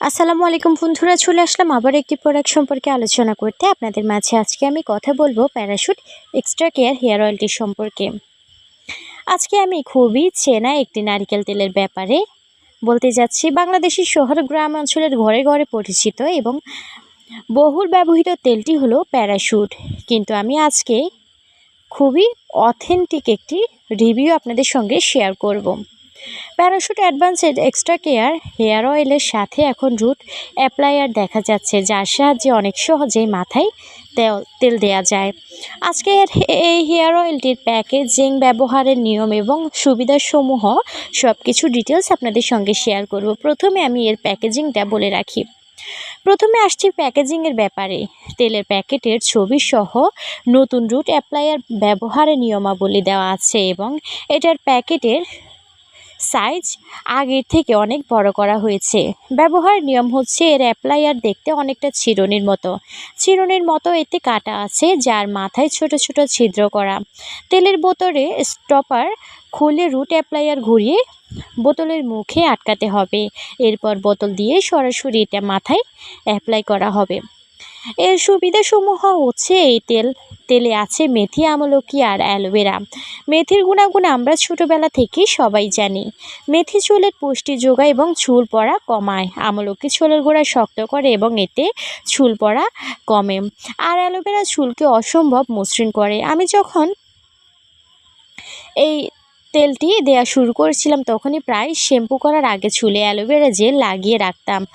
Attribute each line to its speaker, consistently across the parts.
Speaker 1: আসসালামু আলাইকুম বন্ধুরা, চলে আসলাম আবার একটি প্রোডাক্ট সম্পর্কে আলোচনা করতে। আপনাদের মাঝে আজকে আমি কথা বলব প্যারাশুট এক্সট্রা কেয়ার হেয়ার অয়েলটি সম্পর্কে। আজকে আমি খুবই চেনা একটি নারিকেল তেলের ব্যাপারে বলতে যাচ্ছি। বাংলাদেশের শহর, গ্রাম অঞ্চলের ঘরে ঘরে পরিচিত এবং বহুল ব্যবহৃত তেলটি হলো প্যারাশুট কিন্তু আমি আজকে খুবই অথেন্টিক একটি রিভিউ আপনাদের সঙ্গে শেয়ার করব। Parachute advanced extra care, hair অয়েলের সাথে এখন রুট অ্যাপ্লায়ার দেখা যাচ্ছে, যার সাহায্যে অনেক সহজেই মাথায় তেল দেওয়া যায়। আজকের এই হেয়ার অয়েলটির প্যাকেজিং ব্যবহারের নিয়ম এবং সুবিধাসমূহ সব কিছু ডিটেলস আপনাদের সঙ্গে শেয়ার করব। প্রথমে আমি এর প্যাকেজিংটা বলে রাখি। প্রথমে আসছি প্যাকেজিংয়ের ব্যাপারে। তেলের প্যাকেটের ছবি সহ নতুন রুট অ্যাপ্লায়ার ব্যবহারের নিয়মাবলী দেওয়া আছে এবং এটার প্যাকেটের সাইজ আগের থেকে অনেক বড় করা হয়েছে। ব্যবহার নিয়ম হচ্ছে এর অ্যাপ্লায়ার দেখতে অনেকটা চিরুনির মতো। চিরুনির মতো এতে কাটা আছে যার মাথায় ছোট ছোট ছিদ্র করা। তেলের বোতলে স্টপার খুলে রুট অ্যাপ্লায়ার ঘুরিয়ে বোতলের মুখে আটকাতে হবে। এরপর বোতল দিয়ে সরাসরি এটা মাথায় অ্যাপ্লাই করা হবে। এর সুবিধাসমূহ হচ্ছে এই তেল, তেলে আছে মেথি, আমলকি আর অ্যালোভেরা। মেথির গুণাগুণ আমরা ছোটোবেলা থেকেই সবাই জানি। মেথি চুলের পুষ্টি যোগায় এবং চুল পড়া কমায়। আমলকি চুলের গোড়া শক্ত করে এবং এতে চুল পড়া কমে। আর অ্যালোভেরা চুলকে অসম্ভব মসৃণ করে। আমি যখন এই তেলটি দেয়া শুরু করেছিলাম, তখনই প্রায় শ্যাম্পু করার আগে চুলে অ্যালোভেরা জেল লাগিয়ে রাখতাম।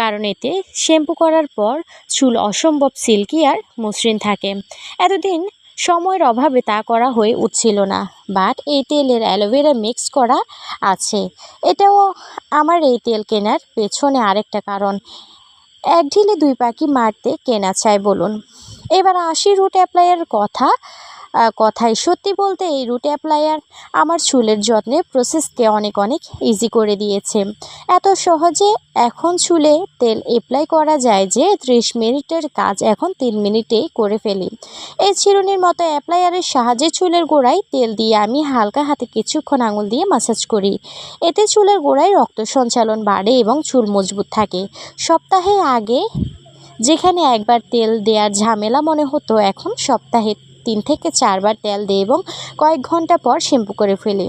Speaker 1: কারণ এতে শ্যাম্পু করার পর চুল অসম্ভব সিল্কি আর মসৃণ থাকে। এতদিন সময়ের অভাবে তা করা হয়ে উঠছিল না বাট এই তেলের অ্যালোভেরা মিক্স করা আছে। এটাও আমার এই তেল কেনার পেছনে আরেকটা কারণ। এক ঢিলে দুই পাখি মারতে কেনা চাই বলুন। এবার আশি রুট অ্যাপ্লাইয়ের কথা কথাই সত্যি বলতে এই রুট অ্যাপ্লায়ার আমার চুলের যত্নের প্রসেসকে অনেক অনেক ইজি করে দিয়েছে। এত সহজে এখন চুলে তেল অ্যাপ্লাই করা যায় যে ত্রিশ মিনিটের কাজ এখন তিন মিনিটেই করে ফেলি। এই চিরুনির মতো অ্যাপ্লায়ারের সাহায্যে চুলের গোড়ায় তেল দিয়ে আমি হালকা হাতে কিছুক্ষণ আঙুল দিয়ে মাসাজ করি। এতে চুলের গোড়ায় রক্ত সঞ্চালন বাড়ে এবং চুল মজবুত থাকে। সপ্তাহে আগে যেখানে একবার তেল দেওয়ার ঝামেলা মনে হতো, এখন সপ্তাহে তিন থেকে চারবার তেল দিই এবং কয়েক ঘণ্টা পর শ্যাম্পু করে ফেলি।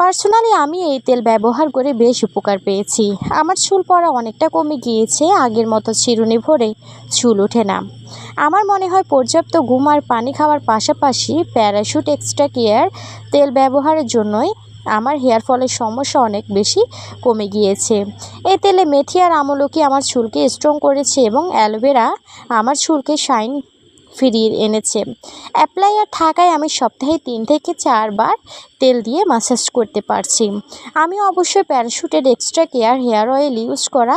Speaker 1: পার্সোনালি আমি এই তেল ব্যবহার করে বেশ উপকার পেয়েছি। আমার চুল পড়া অনেকটা কমে গিয়েছে, আগের মতো চিরুনি ভরে চুল ওঠে না। আমার মনে হয় পর্যাপ্ত ঘুম আর পানি খাওয়ার পাশাপাশি প্যারাশুট এক্সট্রা কেয়ার তেল ব্যবহারের জন্যই আমার হেয়ার ফলের সমস্যা অনেক বেশি কমে গিয়েছে। এই তেলে মেথি আর আমলকি আমার চুলকে স্ট্রং করেছে এবং অ্যালোভেরা আমার চুলকে শাইন ফিরিয়ে এনেছে। অ্যাপ্লায়ার থাকায় আমি সপ্তাহে তিন থেকে চারবার তেল দিয়ে মাসাজ করতে পারছি। আমি অবশ্যই প্যারাশুটের extra care hair oil use করা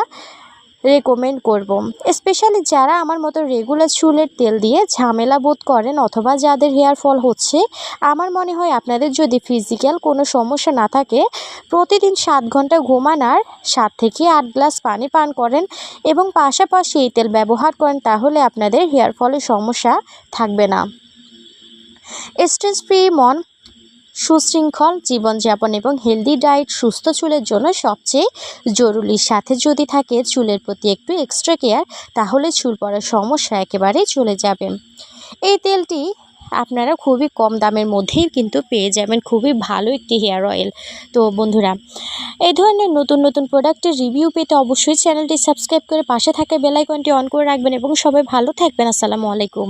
Speaker 1: রেকমেন্ড করব। স্পেশালি যারা আমার মতো রেগুলার চুলের তেল দিয়ে ঝামেলা বোধ করেন অথবা যাদের হেয়ার ফল হচ্ছে, আমার মনে হয় আপনাদের যদি ফিজিক্যাল কোনো সমস্যা না থাকে, প্রতিদিন সাত ঘণ্টা ঘুমান আর সাত থেকে আট গ্লাস পানি পান করেন এবং পাশাপাশি এই তেল ব্যবহার করেন, তাহলে আপনাদের হেয়ার ফলের সমস্যা থাকবে না স্ট্রেস ফ্রি মন সুশৃঙ্খল জীবনযাপন এবং হেলদি ডায়েট সুস্থ চুলের জন্য সবচেয়ে জরুরি। সাথে যদি থাকে চুলের প্রতি একটু এক্সট্রা কেয়ার তাহলে চুল পড়ার সমস্যা একেবারেই চলে যাবে। এই তেলটি আপনারা খুবই কম দামের মধ্যেই কিন্তু পেয়ে যাবেন। খুবই ভালো একটি হেয়ার অয়েল তো বন্ধুরা, এই ধরনের নতুন নতুন প্রোডাক্টের রিভিউ পেতে অবশ্যই চ্যানেলটি সাবস্ক্রাইব করে পাশে থাকা বেলাইকনটি অন করে রাখবেন এবং সবাই ভালো থাকবেন। আসসালামু আলাইকুম।